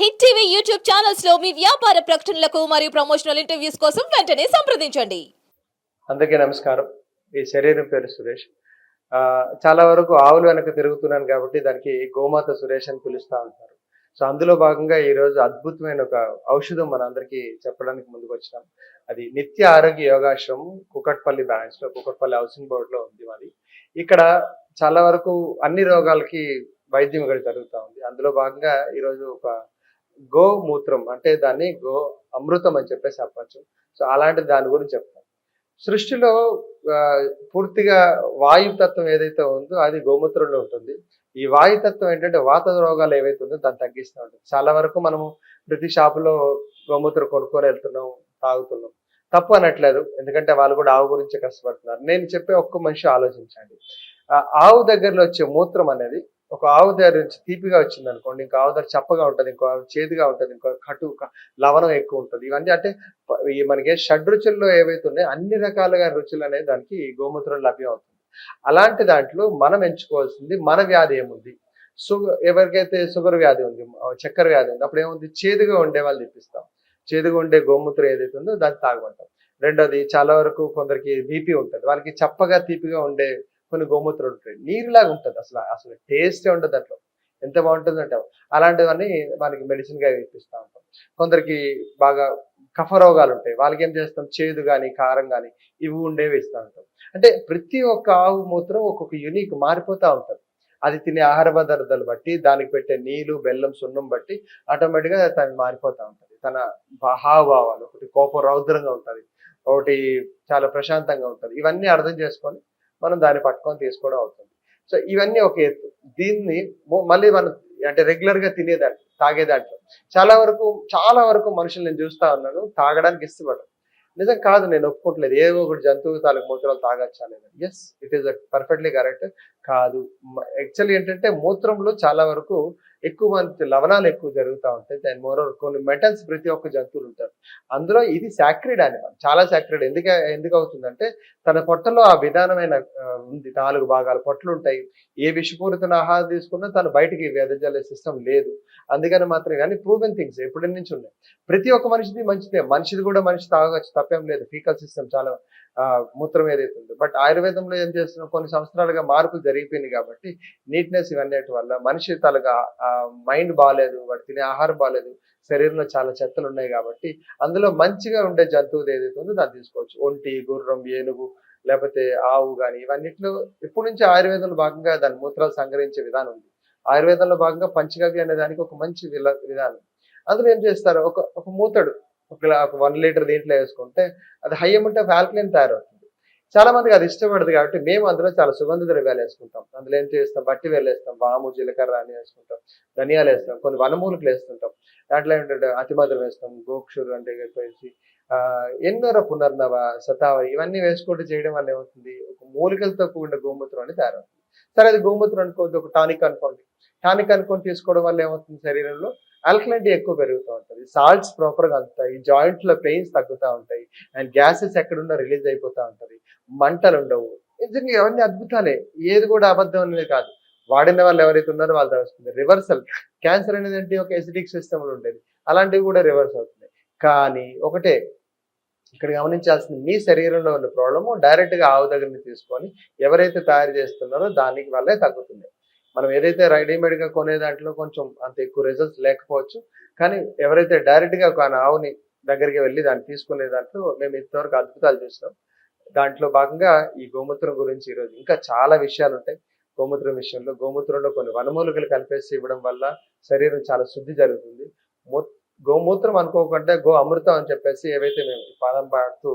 Hit TV YouTube ఛానల్స్లో మీ వ్యాపార ప్రకటనలకు మరియు ప్రమోషనల్ ఇంటర్వ్యూస్ కోసం వెంటనే సంప్రదించండి. అందరికీ నమస్కారం. ఈ శరీరం పేరు సురేష్. చాలా వరకు ఆవులు వెనక తిరుగుతున్నాను కాబట్టి దానికి గోమాత సురేష్ అని పిలుస్తూ ఉంటారు. సో అందులో భాగంగా ఈ రోజు అద్భుతమైన ఒక ఔషధం మన అందరికీ చెప్పడానికి ముందుకు వచ్చినాం. అది నిత్య ఆరోగ్య యోగాశ్రమం కుకట్పల్లి బ్రాంచ్లో కుకట్పల్లి హౌసింగ్ బోర్డ్లో ఉంది మాది. ఇక్కడ చాలా వరకు అన్ని రోగాలకి వైద్యం ఇక్కడ జరుగుతూ ఉంది. అందులో భాగంగా ఈరోజు ఒక గో మూత్రం అంటే దాన్ని గో అమృతం అని చెప్పేసి చెప్పచ్చు. సో అలాంటి దాని గురించి చెప్తాం. సృష్టిలో పూర్తిగా వాయుతత్వం ఏదైతే ఉందో అది గోమూత్రంలో ఉంటుంది. ఈ వాయుతత్వం ఏంటంటే వాత రోగాలు ఏవైతే ఉందో దాన్ని తగ్గిస్తూ ఉంటుంది. చాలా వరకు మనము ప్రతి షాపులో గోమూత్రం కొనుక్కొని వెళ్తున్నాం తాగుతున్నాం. తప్పు అనట్లేదు. ఎందుకంటే వాళ్ళు కూడా ఆవు గురించి కష్టపడుతున్నారు. నేను చెప్పే ఒక్క మనిషి ఆలోచించండి. ఆవు దగ్గరలో వచ్చే మూత్రం అనేది ఒక ఆవు దగ్గర నుంచి తీపిగా వచ్చింది అనుకోండి ఇంకా ఆవు దగ్గర చప్పగా ఉంటుంది ఇంకో చేదుగా ఉంటుంది ఇంకో కటు లవణం ఎక్కువ ఉంటుంది. ఇవన్నీ అంటే మనకి షడ్ రుచుల్లో ఏవైతే ఉన్నాయో అన్ని రకాలుగా రుచులు అనేది దానికి గోమూత్రం లభ్యం అవుతుంది. అలాంటి దాంట్లో మనం ఎంచుకోవాల్సింది మన వ్యాధి ఏముంది? షుగర్ ఎవరికైతే షుగర్ వ్యాధి ఉంది చక్కెర వ్యాధి ఉంది అప్పుడు ఏముంది? చేదుగా ఉండే వాళ్ళు తెప్పిస్తాం. చేదుగా ఉండే గోమూత్రం ఏదైతే ఉందో దాన్ని తాగమంటాం. రెండోది చాలా వరకు కొందరికి బీపీ ఉంటుంది వాళ్ళకి చప్పగా తీపిగా ఉండే కొన్ని గోమూత్రాలు ఉంటాయి. నీరులాగా ఉంటుంది అసలు అసలు టేస్టే ఉండదు అట్లా ఎంత బాగుంటుంది అంటే అలాంటివన్నీ మనకి మెడిసిన్గా ఇప్పిస్తూ ఉంటాం. కొందరికి బాగా కఫ రోగాలు ఉంటాయి. వాళ్ళకి ఏం చేస్తాం? చేదు కానీ కారం కానీ ఇవి ఉండేవి ఇస్తూ ఉంటాం. అంటే ప్రతి ఒక్క ఆవు మూత్రం ఒక్కొక్క యునిక్ మారిపోతూ ఉంటుంది. అది తినే ఆహార పదార్థాలు బట్టి దానికి పెట్టే నీళ్ళు బెల్లం సున్నం బట్టి ఆటోమేటిక్గా తను మారిపోతూ ఉంటుంది. తన హావభావాలు ఒకటి కోపం రౌద్రంగా ఉంటుంది. ఒకటి చాలా ప్రశాంతంగా ఉంటుంది. ఇవన్నీ అర్థం చేసుకొని మనం దాన్ని పట్టుకొని తీసుకోవడం అవుతుంది. సో ఇవన్నీ ఒక ఎత్తు. దీన్ని మళ్ళీ మనం అంటే రెగ్యులర్గా తినేదాంట్లో తాగేదాంట్లో చాలా వరకు చాలా వరకు మనుషులు నేను చూస్తా ఉన్నాను తాగడానికి ఇష్టపడరు. నిజం కాదు నేను ఒప్పుకోవట్లేదు. ఏవో ఒకటి జంతువు తాలూకు మూత్రాలు తాగచ్చా లేదా? Yes it is perfectly correct కాదు. యాక్చువల్లీ ఏంటంటే మూత్రంలో చాలా వరకు ఎక్కువ మంది లవణాలు ఎక్కువ జరుగుతూ ఉంటాయి. దాని మోర్ కొన్ని మెటల్స్ ప్రతి ఒక్క జంతువులు ఉంటారు. అందులో ఇది సాక్రిడ్ యానిమల్ చాలా సాక్రిడ్ ఎందుకు ఎందుకు అవుతుందంటే తన పొట్టలో ఆ విధానమైన ఉంది నాలుగు భాగాలు. పొట్టలు ఉంటాయి ఏ విషపూరితమైన ఆహారం తీసుకున్నా తను బయటికి వెదజల్లే సిస్టమ్ లేదు. అందుకని మాత్రమే కానీ ప్రూవెన్ థింగ్స్ ఎప్పటి నుంచి ఉన్నాయి. ప్రతి ఒక్క మనిషిది మంచిదే. మనిషిది కూడా మనిషి తాగవచ్చు తప్పేం లేదు. ఫీకల్ సిస్టమ్ చాలా ఆ, మూత్రం ఏదైతే ఉందో. బట్ ఆయుర్వేదంలో ఏం చేస్తున్నాం కొన్ని సంవత్సరాలుగా మార్పులు జరిగిపోయింది కాబట్టి నీట్నెస్ ఇవన్నీ వల్ల మనిషి తలగా మైండ్ బాగాలేదు వాడు తినే ఆహారం బాగాలేదు శరీరంలో చాలా చెత్తలు ఉన్నాయి కాబట్టి అందులో మంచిగా ఉండే జంతువు ఏదైతే ఉందో దాన్ని తీసుకోవచ్చు. ఒంటి గుర్రం ఏనుగు లేకపోతే ఆవు కానీ ఇవన్నిట్లో ఇప్పటి నుంచి ఆయుర్వేదంలో భాగంగా దాని మూత్రాలు సంగ్రహించే విధానం ఉంది. ఆయుర్వేదంలో భాగంగా పంచగవ్య అనే దానికి ఒక మంచి విధానం. అందులో ఏం చేస్తారు? ఒక ఒక మూతడు ఒక వన్ లీటర్ దీంట్లో వేసుకుంటే అది హై అమౌంట్ ఆఫ్ ఆల్కలైన్ తయారవుతుంది. చాలా మందికి అది ఇష్టపడదు కాబట్టి మేము అందులో చాలా సుగంధ ద్రవ్యాలు వేసుకుంటాం. అందులో ఏం చేస్తాం? బట్టి వేలేస్తాం వాము జీలకర్ర అని వేసుకుంటాం ధనియాలు వేస్తాం కొన్ని వనమూలికలు వేస్తుంటాం. దాంట్లో ఏంటంటే అతిమధురం వేస్తాం గోక్షురు అంటే చెప్పేసి ఎన్నోర పునర్నవ శతావరి ఇవన్నీ వేసుకుంటూ చేయడం వల్ల ఏమవుతుంది? ఒక మూలికలతో కూడిన గోమూత్రం అని తయారవుతుంది. సరే అది గోమూత్రం అనుకోవద్దు ఒక టానిక్ అనుకోండి. టానిక్ అనుకొని తీసుకోవడం వల్ల ఏమవుతుంది శరీరంలో? ఆల్కలైటీ ఎక్కువ పెరుగుతూ ఉంటుంది. సాల్ట్స్ ప్రాపర్గా అందుతాయి. జాయింట్లో పెయిన్స్ తగ్గుతూ ఉంటాయి. అండ్ గ్యాసెస్ ఎక్కడున్నా రిలీజ్ అయిపోతూ ఉంటుంది. మంటలు ఉండవు. నిజంగా ఇవన్నీ అద్భుతాలే. ఏది కూడా అబద్ధం అనేది కాదు. వాడిన వాళ్ళు ఎవరైతే ఉన్నారో వాళ్ళు తెలుస్తుంది రివర్సల్. క్యాన్సర్ అనేది ఏంటి ఒక ఎసిడిక్ సిస్టమ్లో ఉండేది. అలాంటివి కూడా రివర్స్ అవుతున్నాయి. కానీ ఒకటే ఇక్కడ గమనించాల్సింది మీ శరీరంలో ఉన్న ప్రాబ్లము డైరెక్ట్గా ఆవు దగ్గర తీసుకొని ఎవరైతే తయారు చేస్తున్నారో దానికి వల్లే తగ్గుతుంది మనం ఏదైతే రెడీమేడ్గా కొనే దాంట్లో కొంచెం అంత ఎక్కువ రిజల్ట్స్ లేకపోవచ్చు. కానీ ఎవరైతే డైరెక్ట్గా ఒక ఆవుని దగ్గరికి వెళ్ళి దాన్ని తీసుకునే దాంట్లో మేము ఇంతవరకు అద్భుతాలు చూసినాం. దాంట్లో భాగంగా ఈ గోమూత్రం గురించి ఈరోజు ఇంకా చాలా విషయాలు ఉంటాయి. గోమూత్రం విషయంలో గోమూత్రంలో కొన్ని వనమూలికలు కలిపేసి ఇవ్వడం వల్ల శరీరం చాలా శుద్ధి జరుగుతుంది. గోమూత్రం అనుకోకుండా గో అమృతం అని చెప్పేసి ఏవైతే మేము పాదం పాడుతూ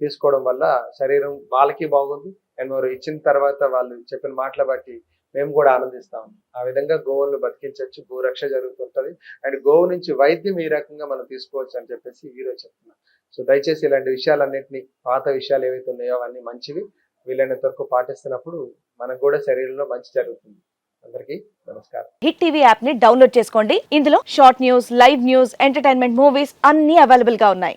తీసుకోవడం వల్ల శరీరం వాళ్ళకి బాగుంది. అండ్ వారు ఇచ్చిన తర్వాత వాళ్ళు చెప్పిన మాటలు బట్టి మేము కూడా ఆనందిస్తాం. ఆ విధంగా గోవులను బతికించవచ్చు. గోరక్ష జరుగుతుంటది. అండ్ గోవు నుంచి వైద్యం ఈ రకంగా మనం తీసుకోవచ్చు అని చెప్పేసి ఈరోజు చెప్తున్నాం. సో దయచేసి ఇలాంటి విషయాలన్నింటినీ పాత విషయాలు ఏవైతే ఉన్నాయో అవన్నీ మంచివి. వీలైనంత వరకు పాటిస్తున్నప్పుడు మనకు కూడా శరీరంలో మంచి జరుగుతుంది. అందరికీ నమస్కారం. హిట్ టీవీ యాప్ని డౌన్లోడ్ చేసుకోండి. ఇందులో short news live news entertainment movies అన్ని అవైలబుల్గా ఉన్నాయి.